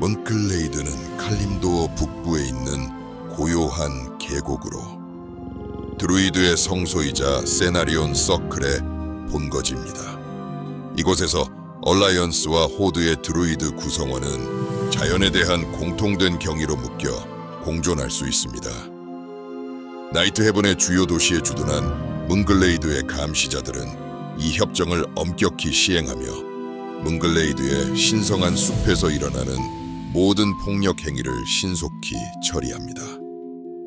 몬클레이드는 칼림도어 북부에 있는 고요한 계곡으로 드루이드의 성소이자 세나리온 서클의 본거지입니다. 이곳에서 얼라이언스와 호드의 드루이드 구성원은 자연에 대한 공통된 경의로 묶여 공존할 수 있습니다. 나이트 헤븐의 주요 도시에 주둔한 문글레이드의 감시자들은 이 협정을 엄격히 시행하며 문글레이드의 신성한 숲에서 일어나는 모든 폭력 행위를 신속히 처리합니다.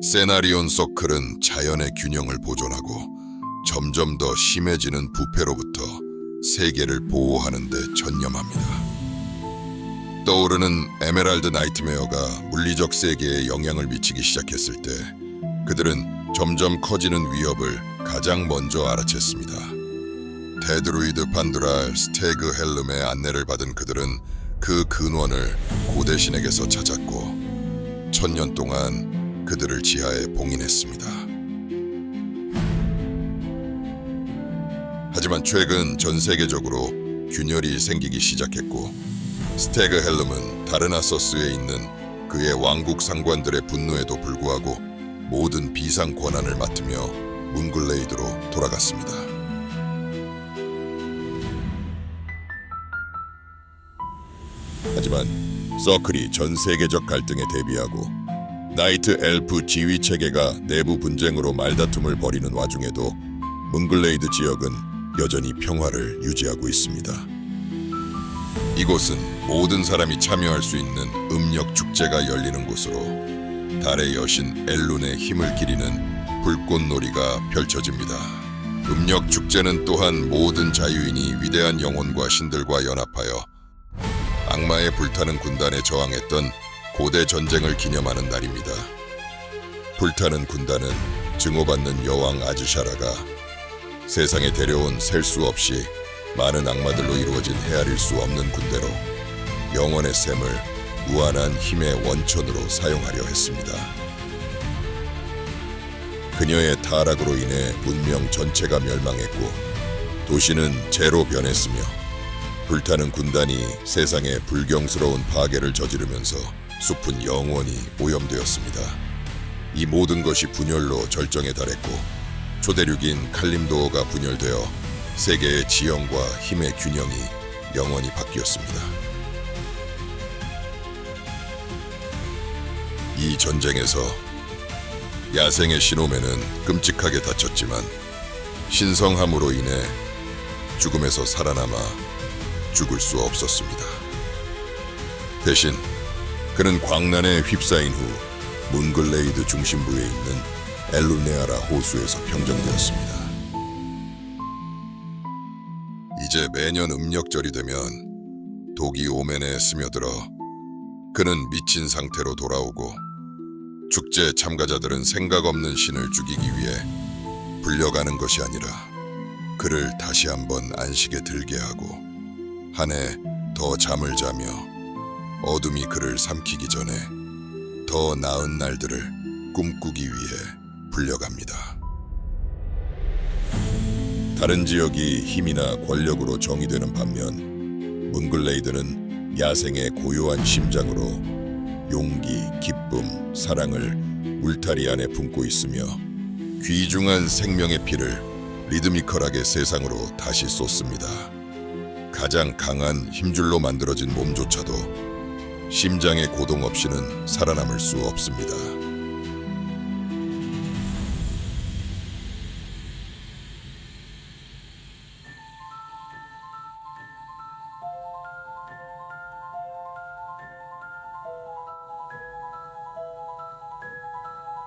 세나리온 서클은 자연의 균형을 보존하고 점점 더 심해지는 부패로부터 세계를 보호하는 데 전념합니다. 떠오르는 에메랄드 나이트메어가 물리적 세계에 영향을 미치기 시작했을 때 그들은 점점 커지는 위협을 가장 먼저 알아챘습니다. 테드루이드 판두랄 스테그 헬름의 안내를 받은 그들은 그 근원을 고대 신에게서 찾았고 천년 동안 그들을 지하에 봉인했습니다. 하지만 최근 전 세계적으로 균열이 생기기 시작했고 스테그 헬름은 다르나서스에 있는 그의 왕국 상관들의 분노에도 불구하고 모든 비상 권한을 맡으며 문글레이드로 돌아갔습니다. 하지만 서클이 전 세계적 갈등에 대비하고 나이트 엘프 지휘 체계가 내부 분쟁으로 말다툼을 벌이는 와중에도 문글레이드 지역은 여전히 평화를 유지하고 있습니다. 이곳은 모든 사람이 참여할 수 있는 음력 축제가 열리는 곳으로 달의 여신 엘룬의 힘을 기리는 불꽃놀이가 펼쳐집니다. 음력 축제는 또한 모든 자유인이 위대한 영혼과 신들과 연합하여 악마의 불타는 군단에 저항했던 고대 전쟁을 기념하는 날입니다. 불타는 군단은 증오받는 여왕 아즈샤라가 세상에 데려온 셀 수 없이 많은 악마들로 이루어진 헤아릴 수 없는 군대로 영원의 샘을 무한한 힘의 원천으로 사용하려 했습니다. 그녀의 타락으로 인해 문명 전체가 멸망했고 도시는 재로 변했으며 불타는 군단이 세상에 불경스러운 파괴를 저지르면서 숲은 영원히 오염되었습니다. 이 모든 것이 분열로 절정에 달했고 초대륙인 칼림도어가 분열되어 세계의 지형과 힘의 균형이 영원히 바뀌었습니다. 이 전쟁에서 야생의 신호맨은 끔찍하게 다쳤지만 신성함으로 인해 죽음에서 살아남아 죽을 수 없었습니다. 대신 그는 광란에 휩싸인 후 문글레이드 중심부에 있는 엘루네아라 호수에서 평정되었습니다. 이제 매년 음력절이 되면 독이 오멘에 스며들어 그는 미친 상태로 돌아오고 축제 참가자들은 생각 없는 신을 죽이기 위해 불려가는 것이 아니라 그를 다시 한번 안식에 들게 하고 한 해 더 잠을 자며 어둠이 그를 삼키기 전에 더 나은 날들을 꿈꾸기 위해 불려갑니다. 다른 지역이 힘이나 권력으로 정의되는 반면 문글레이드는 야생의 고요한 심장으로 용기, 기쁨, 사랑을 울타리 안에 품고 있으며 귀중한 생명의 피를 리드미컬하게 세상으로 다시 쏟습니다. 가장 강한 힘줄로 만들어진 몸조차도 심장의 고동 없이는 살아남을 수 없습니다.